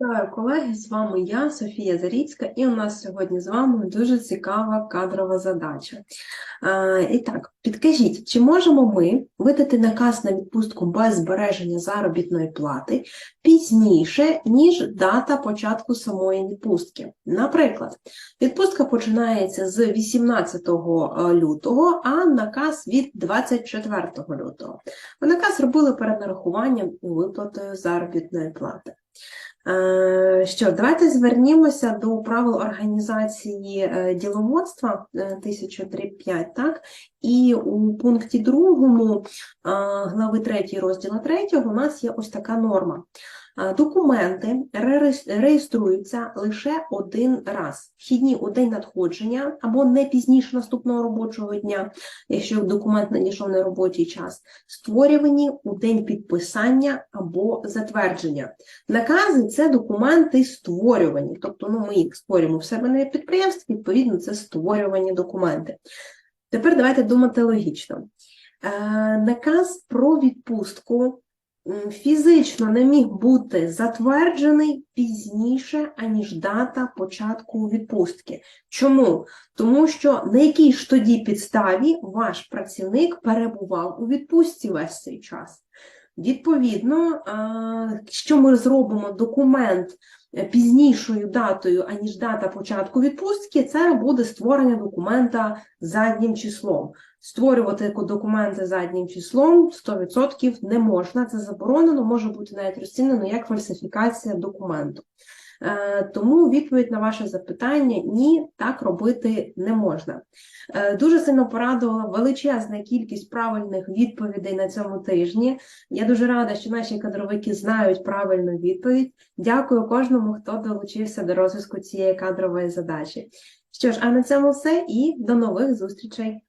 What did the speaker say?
Вітаю, колеги! З вами я, Софія Заріцька, і у нас сьогодні з вами дуже цікава кадрова задача. Е, І так, підкажіть, чи можемо ми видати наказ на відпустку без збереження заробітної плати пізніше, ніж дата початку самої відпустки? Наприклад, відпустка починається з 18 лютого, а наказ від 24 лютого. Наказ робили перед нарахуванням і виплатою заробітної плати. 嗯、Що, давайте звернімося до правил організації е, діловодства е, 1003.5, так? І у пункті 2 глави 3 розділу 3 у нас є ось така норма. Е, Документи реєструються лише один раз. Вхідні у день надходження або не пізніше наступного робочого дня, якщо документ надійшов на робочий час, створювані у день підписання або затвердження. Накази це документи створювані, тобто ну, ми їх створюємо в себе на підприємстві, відповідно, це створювані документи. Тепер давайте думати логічно. Е, наказ про відпустку фізично не міг бути затверджений пізніше, аніж дата початку відпустки. Чому? Тому що на якій ж тоді підставі ваш працівник перебував у відпустці весь цей час. Відповідно, що ми зробимо документ е, пізнішою датою, аніж дата початку відпустки, це буде створення документа заднім числом. Створювати документи заднім числом 100% не можна, це заборонено, може бути навіть розцінено як фальсифікація документу. Е, Тому відповідь на ваше запитання ні, так робити не можна. Е, Дуже сильно порадувала величезна кількість правильних відповідей на цьому тижні. Я дуже рада, що наші кадровики знають правильну відповідь. Дякую кожному, хто долучився до розвитку цієї кадрової задачі. Що ж, а на цьому все і до нових зустрічей.